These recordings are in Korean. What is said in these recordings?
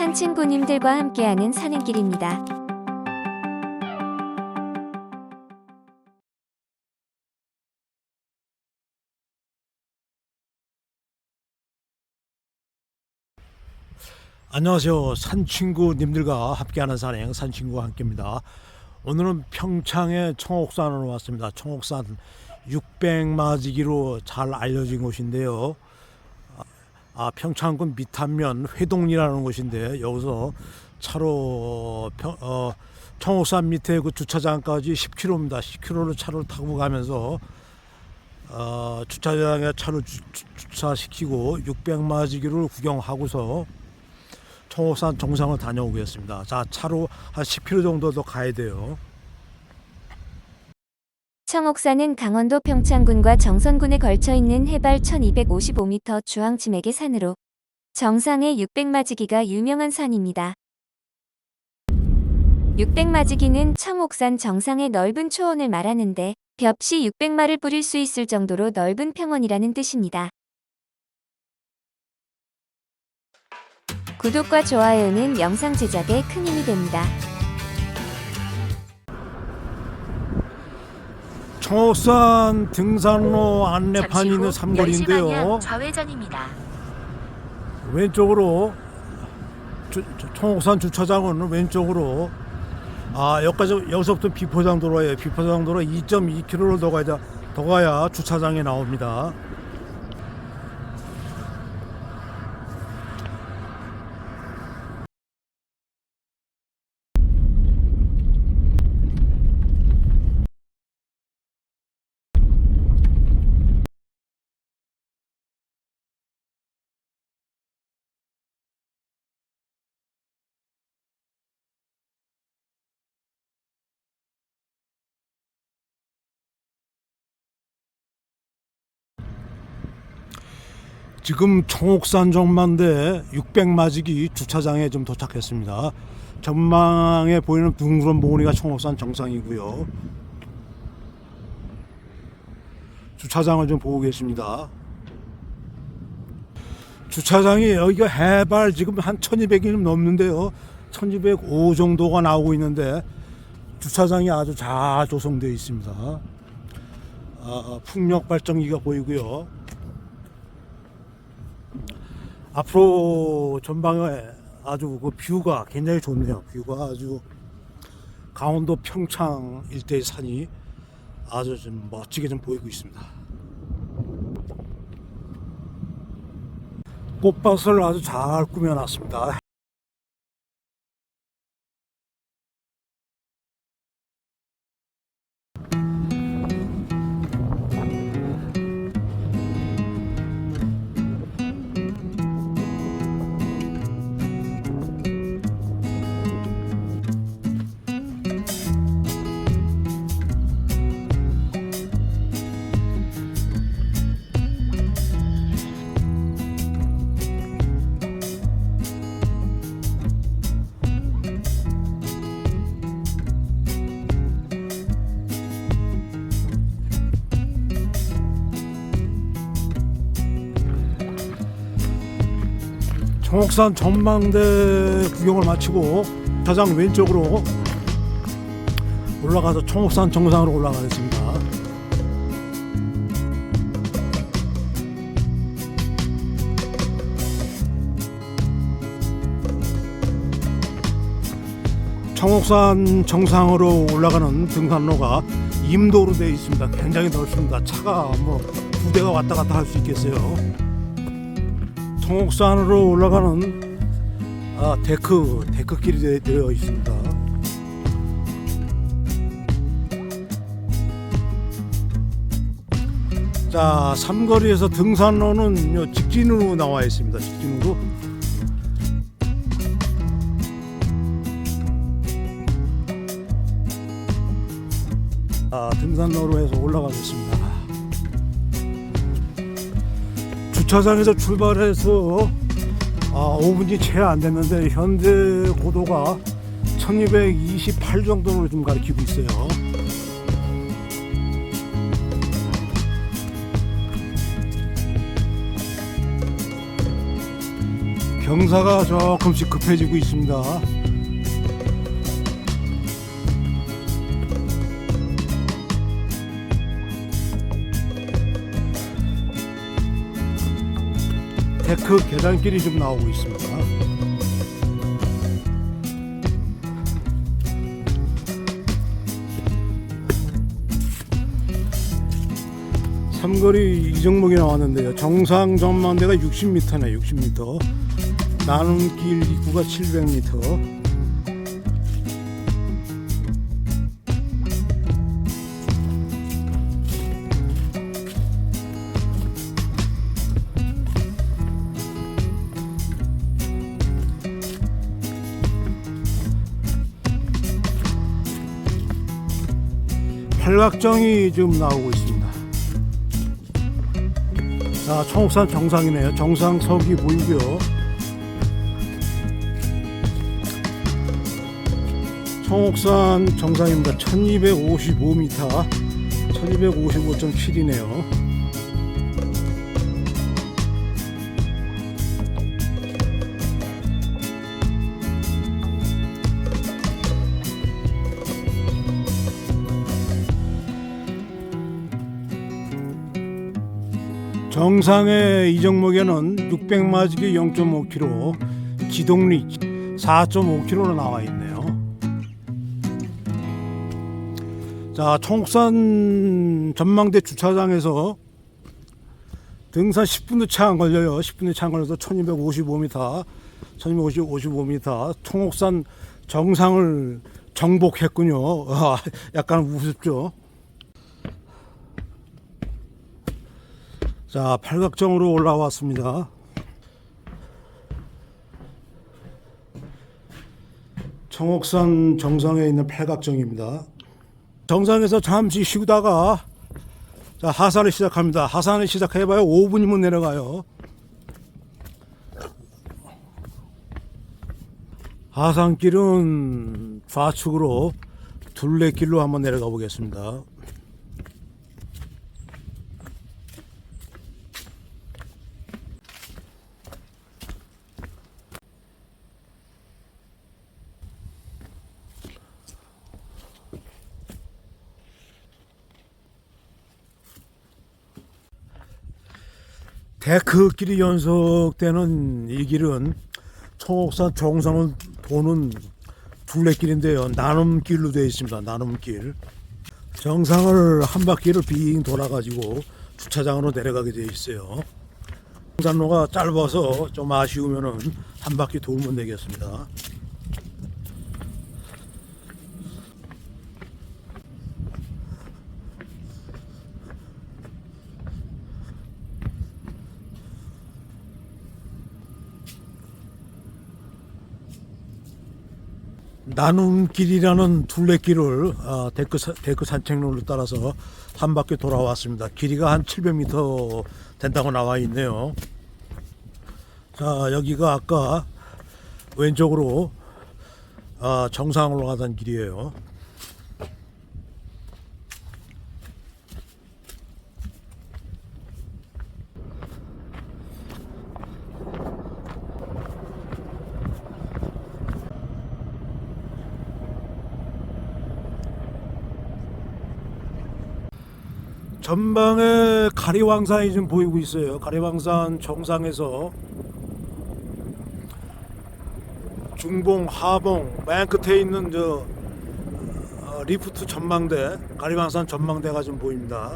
산 친구님들과 함께하는 사는 길입니다. 안녕하세요. 산친구님들과 함께하는 산행 산친구와 함께입니다. 오늘은 평창의 청옥산으로 왔습니다. 청옥산 600마지기로 잘 알려진 곳인데요. 아, 평창군 미탄면 회동리라는 곳인데 여기서 차로 평, 어, 청옥산 밑에 그 주차장까지 10km입니다. 10km를 차를 타고 가면서 어, 주차장에 차를 주, 주- 주차시키고 600마지기를 구경하고서 청옥산 정상을 다녀오겠습니다. 자, 차로 한 10km 정도 더 가야 돼요. 청옥산은 강원도 평창군과 정선군에 걸쳐 있는 해발 1255m 주황지맥의 산으로 정상의 600마지기가 유명한 산입니다. 600마지기는 청옥산 정상의 넓은 초원을 말하는데 벽시 600마를 뿌릴 수 있을 정도로 넓은 평원이라는 뜻입니다. 구독과 좋아요는 영상 제작에 큰 힘이 됩니다. 청옥산 등산로 안내판이 있는 삼거리인데요. 좌회전입니다. 왼쪽으로 주- 청옥산 주차장은 왼쪽으로 아 여기까지 여기서부터 비포장 도로예요. 비포장 도로 2.2km를 더 가야 더 가야 주차장에 나옵니다. 지금 청옥산 전망대 600마지기 주차장에 좀 도착했습니다. 전망에 보이는 둥그런 봉우리가 청옥산 정상이고요. 주차장을 좀 보고 계십니다. 주차장이 여기가 해발 지금 한 1200이 넘는데요. 1205 정도가 나오고 있는데 주차장이 아주 잘 조성되어 있습니다. 아, 풍력 발전기가 보이고요. 앞으로 전방에 아주 그 뷰가 굉장히 좋네요. 뷰가 아주 강원도 평창 일대의 산이 아주 좀 멋지게 좀 보이고 있습니다. 꽃밭을 아주 잘 꾸며놨습니다. 청옥산 전망대 구경을 마치고 가장 왼쪽으로 올라가서 청옥산 정상으로 올라가겠습니다. 청옥산 정상으로 올라가는 등산로가 임도로 되어 있습니다. 굉장히 넓습니다. 차가 뭐 두 대가 왔다 갔다 할 수 있겠어요. 청옥산으로 올라가는 아, 데크 데크길이 되- 되어 있습니다. 자 삼거리에서 등산로는 요 직진으로 나와 있습니다. 직진으로 아, 등산로로 해서 올라가겠습니다. 주차장에서 출발해서 아, 5분이 채 안 됐는데 현재 고도가 1228 정도로 좀 가리키고 있어요. 경사가 조금씩 급해지고 있습니다. 데크 계단길이 좀 나오고 있습니다. 삼거리 이정목이 나왔는데요. 정상 전망대가 60m네, 60m. 나눔길 입구가 700m. 팔각정이 지금 나오고 있습니다. 자, 청옥산 정상이네요. 정상석이 보이고요. 청옥산 정상입니다. 1255m, 1255.7이네요. 정상의 이정목에는 600마지기 0.5km, 기동리 4.5km로 나와 있네요. 자, 청옥산 전망대 주차장에서 등산 10분도 채안 걸려요. 10분도 채안 걸려서 1255m, 1255m 청옥산 정상을 정복했군요. 아, 약간 우습죠. 자, 팔각정으로 올라왔습니다. 청옥산 정상에 있는 팔각정입니다. 정상에서 잠시 쉬다가 자, 하산을 시작합니다. 하산을 시작해봐야 5분이면 내려가요. 하산길은 좌측으로 둘레길로 한번 내려가 보겠습니다. 데크길이 연속되는 이 길은 청옥산 정상을 도는 둘레길인데요. 나눔길로 되어 있습니다. 나눔길. 정상을 한 바퀴를 빙 돌아가지고 주차장으로 내려가게 되어 있어요. 등산로가 짧아서 좀 아쉬우면은 한 바퀴 돌면 되겠습니다. 나눔길이라는 둘레길을 아, 데크, 사- 데크 산책로를 따라서 한 바퀴 돌아왔습니다. 길이가 한 700m 된다고 나와 있네요. 자, 여기가 아까 왼쪽으로 아, 정상으로 가던 길이에요. 전방에 가리왕산이 좀 보이고 있어요. 가리왕산 정상에서 중봉, 하봉, 맨 끝에 있는 저 어, 리프트 전망대, 가리왕산 전망대가 좀 보입니다.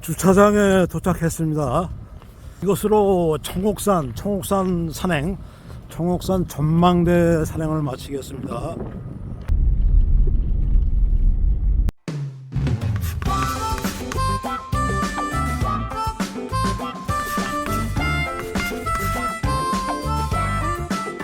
주차장에 도착했습니다. 이것으로 청옥산, 청옥산 산행, 청옥산 전망대 산행을 마치겠습니다.